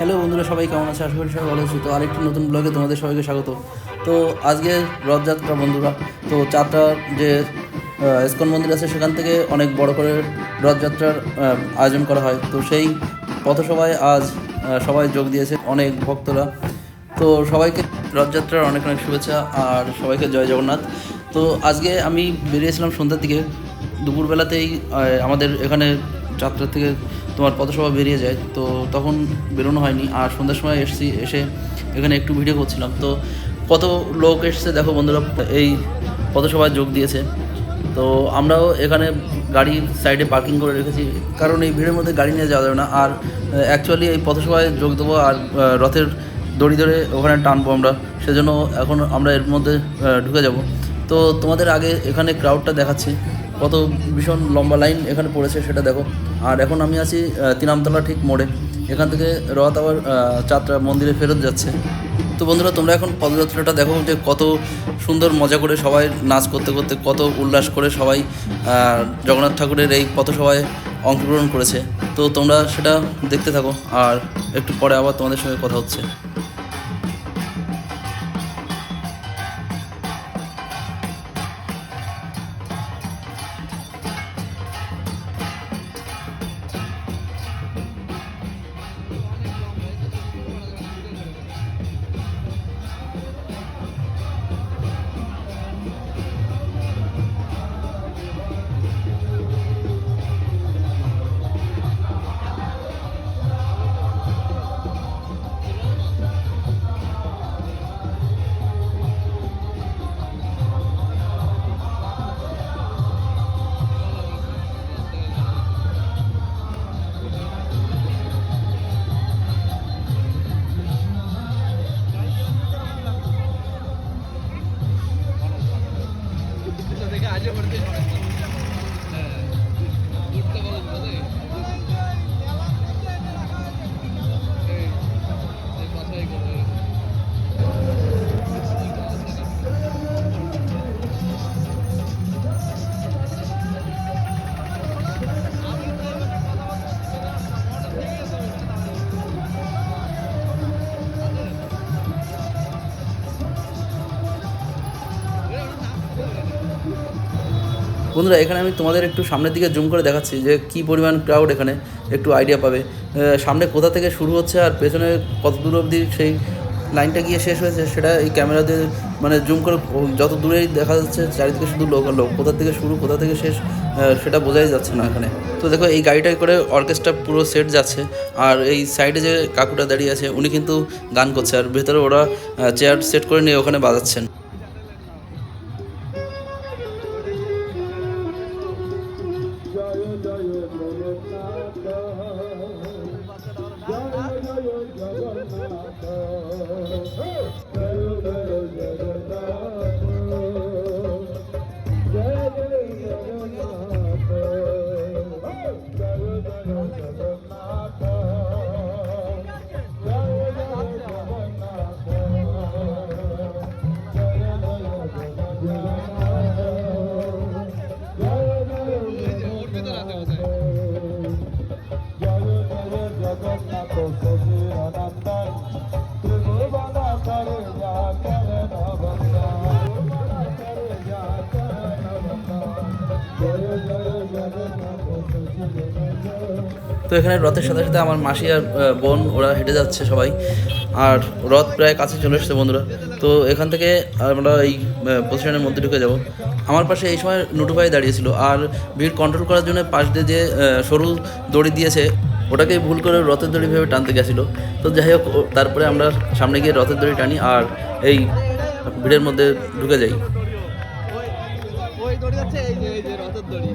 Hello বন্ধুরা, সবাই কেমন আছে? আশা করি সবাই ভালো আছে। তো আরেকটি নতুন ব্লগে তোমাদের সবাইকে স্বাগত। তো আজকে রথযাত্রা বন্ধুরা, তো চারটা যে ইস্কন মন্দির আছে, সেখান থেকে অনেক বড় করে রথযাত্রার আয়োজন করা হয়। তো সেই পথসভায় আজ সবাই যোগ দিয়েছে অনেক ভক্তরা। তো সবাইকে রথযাত্রার অনেক অনেক শুভেচ্ছা, আর সবাইকে জয় জগন্নাথ। তো আজকে আমি বেরিয়েছিলাম সন্ধ্যার দিকে। দুপুরবেলাতেই আমাদের এখানে যাত্রা থেকে তোমার পথসভা বেরিয়ে যায়, তো তখন বেরোনো হয়নি। আর সন্ধ্যার সময় এসেছি, এসে এখানে একটু ভিডিও করছিলাম। তো কত লোক এসছে দেখো বন্ধুরা, এই পথসভায় যোগ দিয়েছে। তো আমরাও এখানে গাড়ি সাইডে পার্কিং করে রেখেছি, কারণ এই ভিড়ের মধ্যে গাড়ি নিয়ে যাওয়া যাবে না। আর অ্যাকচুয়ালি এই পথসভায় যোগ দেবো আর রথের দড়ি ধরে ওখানে টানবো আমরা। সেজন্য এখন আমরা এর মধ্যে ঢুকে যাব। তো তোমাদের আগে এখানে ক্রাউডটা দেখাচ্ছি। কত ভীষণ লম্বা লাইন এখানে পড়েছে, সেটা দেখো। আর এখন আমি আছি তিনামতলা ঠিক মোড়ে। এখান থেকে রথ আবার যাত্রা মন্দিরে ফেরত যাচ্ছে। তো বন্ধুরা, তোমরা এখন পদযাত্রাটা দেখো যে কত সুন্দর মজা করে সবাই নাচ করতে করতে, কত উল্লাস করে সবাই জগন্নাথ ঠাকুরের এই পথসভায় অংশগ্রহণ করেছে। তো তোমরা সেটা দেখতে থাকো। আর একটু পরে আবার তোমাদের সঙ্গে কথা হচ্ছে। বন্ধুরা, এখানে আমি তোমাদের একটু সামনের দিকে জুম করে দেখাচ্ছি যে কী পরিমাণ ক্রাউড এখানে একটু আইডিয়া পাবে। সামনে কোথা থেকে শুরু হচ্ছে আর পেছনে কত দূর অবধি সেই লাইনটা গিয়ে শেষ হয়েছে, সেটা এই ক্যামেরা দিয়ে মানে জুম করে যত দূরেই দেখা যাচ্ছে, চারিদিকে শুধু লোক, আর লোক কোথা থেকে শুরু, কোথা থেকে শেষ সেটা বোঝাই যাচ্ছে না এখানে। তো দেখো, এই গাড়িটায় করে অর্কেস্ট্রা পুরো সেট যাচ্ছে, আর এই সাইডে যে কাকুটা দাঁড়িয়ে আছে, উনি কিন্তু গান করছে, আর ভেতরে ওরা চেয়ার সেট করে নিয়ে ওখানে বাজাচ্ছেন। Oh, তো এখানে রথের সাথে সাথে আমার মাসি আর বোন, ওরা হেঁটে যাচ্ছে সবাই। আর রথ প্রায় কাছে চলে এসেছে বন্ধুরা। তো এখান থেকে আমরা এই পজিশনের মধ্যে ঢুকে যাব। আমার পাশে এই সময় নুটু দাঁড়িয়েছিল আর ভিড় কন্ট্রোল করার জন্য পাশ দিয়ে যে সরু দড়ি দিয়েছে ওটাকে ভুল করে রথের দড়ি ভেবে টানতে গেছিল। তো যাই হোক তারপরে আমরা সামনে গিয়ে রথের দড়ি টানি আর এই ভিড়ের মধ্যে ঢুকে যাই। দড়ি এই যে রথের দড়ি।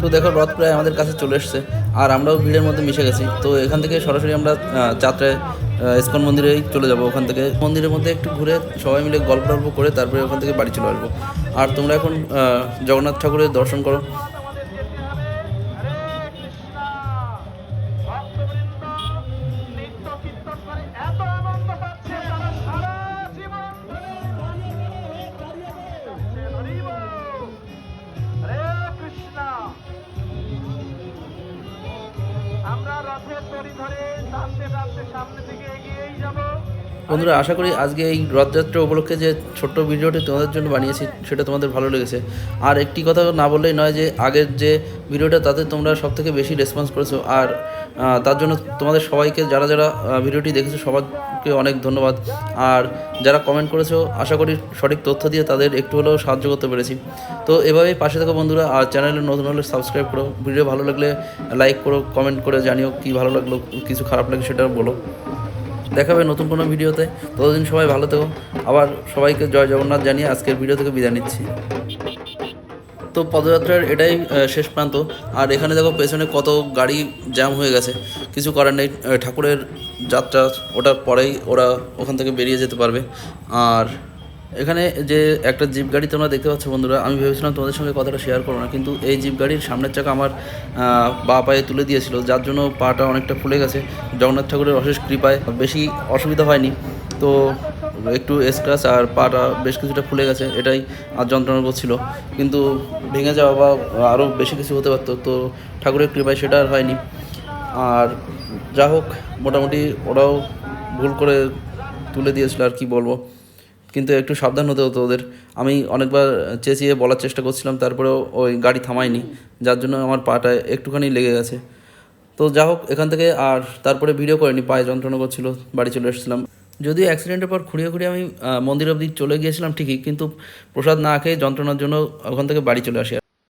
তো দেখো, রথ প্রায় আমাদের কাছে চলে এসছে। আর আমরাও ভিড়ের মধ্যে মিশে গেছি। তো এখান থেকে সরাসরি আমরা যাত্রায় ইস্কন মন্দিরেই চলে যাব ওখান থেকে। মন্দিরের মধ্যে একটু ঘুরে সবাই মিলে গল্প টল্প করে তারপরে ওখান থেকে বাড়ি চলে আসব। আর তোমরা এখন জগন্নাথ ঠাকুরের দর্শন করো। রথের তরি ধরে টানতে টানতে সামনে দিকে এগিয়েই যাব। বন্ধুরা, আশা করি আজকে এই রথযাত্রা উপলক্ষে যে ছোট্ট ভিডিওটি তোমাদের জন্য বানিয়েছি, সেটা তোমাদের ভালো লেগেছে। আর একটি কথা না বললেই নয় যে, আগের যে ভিডিওটা, তাতে তোমরা সব থেকে বেশি রেসপন্স করেছ। আর তার জন্য তোমাদের সবাইকে, যারা যারা ভিডিওটি দেখেছ, সবাইকে অনেক ধন্যবাদ। আর যারা কমেন্ট করেছ, আশা করি সঠিক তথ্য দিয়ে তাদের একটু হলেও সাহায্য করতে পেরেছি। তো এভাবেই পাশে থাকো বন্ধুরা, আর চ্যানেলে নতুন হলে সাবস্ক্রাইব করো। ভিডিও ভালো লাগলে লাইক করো কমেন্ট করে জানিও কি ভালো লাগল, কিছু খারাপ লাগে সেটা বলো। দেখাবে নতুন কোনো ভিডিওতে। ততদিন সবাই ভালো থেকো। আবার সবাইকে জয় জগন্নাথ জানিয়ে আজকের ভিডিও থেকে বিদায় নিচ্ছি। তো পদযাত্রার এটাই শেষ প্রান্ত। আর এখানে দেখো পেছনে কত গাড়ি জ্যাম হয়ে গেছে। কিছু করার নেই। ঠাকুরের যাত্রা ওটার পরেই ওরা ওখান থেকে বেরিয়ে যেতে পারবে। আর এখানে যে একটা জিপ গাড়ি তোমরা দেখতে পাচ্ছ বন্ধুরা, আমি ভেবেছিলাম তোমাদের সঙ্গে কথাটা শেয়ার করব না, কিন্তু এই জিপ গাড়ির সামনের চাকা আমার বা পায়ে তুলে দিয়েছিল, যার জন্য পাটা অনেকটা ফুলে গেছে। জগন্নাথ ঠাকুরের অশেষ কৃপায় বেশি অসুবিধা হয়নি। তো একটু স্ক্র্যাচ আর পাটা বেশ কিছুটা ফুলে গেছে, এটাই আর যন্ত্রণা করছিল কিন্তু ভেঙে যাওয়া বা আরও বেশি কিছু হতে পারতো, তো ঠাকুরের কৃপায় সেটা আর হয়নি। আর যা হোক, মোটামুটি ওরাও ভুল করে তুলে দিয়েছিল আর কি বলব। কিন্তু একটু সাবধান হতে হতো ওদের। আমি অনেকবার চেঁচিয়ে বলার চেষ্টা করছিলাম, তারপরেও ওই গাড়ি থামায়নি, যার জন্য আমার পাটা একটুখানি লেগে গেছে। তো যা হোক, এখান থেকে আর তারপরে ভিডিও করিনি, পায়ে যন্ত্রণা করছিল বাড়ি চলে এসেছিলাম। যদিও অ্যাক্সিডেন্টের পর খুঁড়িয়ে খুঁড়িয়ে আমি মন্দির অবধি চলে গিয়েছিলাম ঠিকই, কিন্তু প্রসাদ না খেয়ে যন্ত্রণার জন্য ওখান থেকে বাড়ি চলে আসি